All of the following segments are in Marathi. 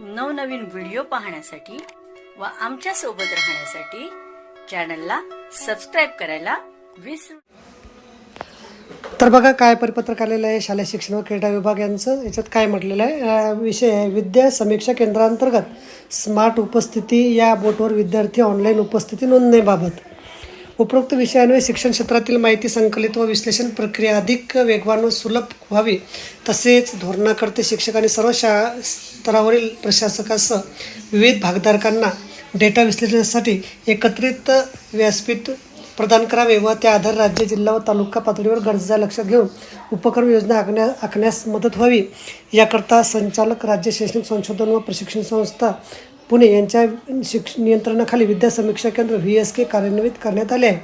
नवनवीन व्हिडिओ पाहण्यासाठी व आमच्यासोबत राहण्यासाठी चॅनलला सबस्क्राईब करायला विसरू तर बघा काय परिपत्रक आलेलं आहे? शालेय शिक्षण व क्रीडा विभाग यांचं. याच्यात काय म्हटलेलं आहे? विषय आहे विद्या समीक्षा केंद्रांतर्गत स्मार्ट उपस्थिती या बोटवर विद्यार्थी ऑनलाईन उपस्थिती नोंदणीबाबत. उपरोक्त विषयान्वये शिक्षण क्षेत्रातील माहिती संकलित व विश्लेषण प्रक्रिया अधिक वेगवान व सुलभ व्हावी. तसेच धोरणाकर्ते शिक्षक आणि सर्व शाळा स्तरावरील प्रशासकासह विविध भागधारकांना डेटा विश्लेषणासाठी एकत्रित व्यासपीठ प्रदान करावे व त्या आधार राज्य जिल्हा व तालुका पातळीवर गरजा लक्षात घेऊन उपक्रम योजना आखण्या आखण्यास मदत व्हावी. याकरता संचालक राज्य शैक्षणिक संशोधन व प्रशिक्षण संस्था पुणे यांच्या शिक्ष नियंत्रणाखाली विद्या समीक्षा केंद्र व्ही एस के कार्यान्वित करण्यात आले आहे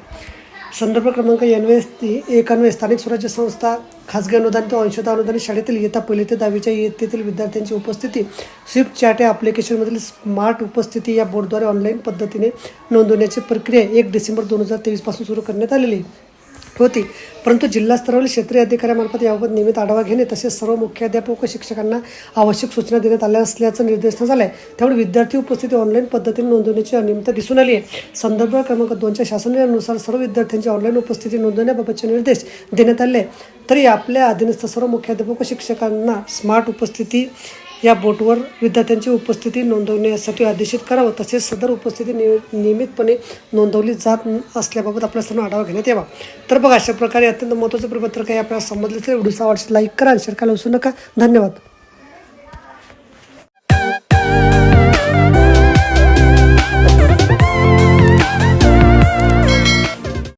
संदर्भ क्रमांक एनवे ती अन्वये स्थानिक स्वराज्य संस्था खाजगी अनुदानित व अंशतः अनुदानित शाळेतील येता पहिली ते दहावीच्या इयत्तेतील विद्यार्थ्यांची उपस्थिती स्विफ्ट चॅट या ॲप्लिकेशनमधील स्मार्ट उपस्थिती या बोर्डद्वारे ऑनलाईन पद्धतीने नोंदवण्याची प्रक्रिया एक डिसेंबर दोन हजार तेवीसपासून सुरू करण्यात आलेली आहे. होती. परंतु जिल्हास्तरावरील क्षेत्रीय अधिकाऱ्यामार्फत याबाबत नियमित आढावा घेणे तसेच सर्व मुख्याध्यापक व शिक्षकांना आवश्यक सूचना देण्यात आल्या असल्याचं निर्देशन झालं आहे त्यामुळे विद्यार्थी उपस्थिती ऑनलाईन पद्धतीने नोंदवण्याची अनियमितता दिसून आली आहे. संदर्भ क्रमांक दोनच्या शासनानुसार सर्व विद्यार्थ्यांची ऑनलाईन उपस्थिती नोंदवण्याबाबतचे निर्देश देण्यात आले. तरी आपल्या अधीनस्थ सर्व मुख्याध्यापक व शिक्षकांना स्मार्ट उपस्थिती या बोटवर विद्यार्थ्यांची उपस्थिती नोंदवण्यासाठी आदेशित करावं तसेच सदर उपस्थिती निय नियमितपणे नोंदवली जात असल्याबाबत आपल्या सर्व आढावा घेण्यात यावा. तर बघा अशा प्रकारे अत्यंत महत्त्वाचं प्रपत्रक काही आपल्याला समजलं तर व्हिडिओचा आवडल्यास लाईक करा आणि शेअर करायला विसरू नका. धन्यवाद.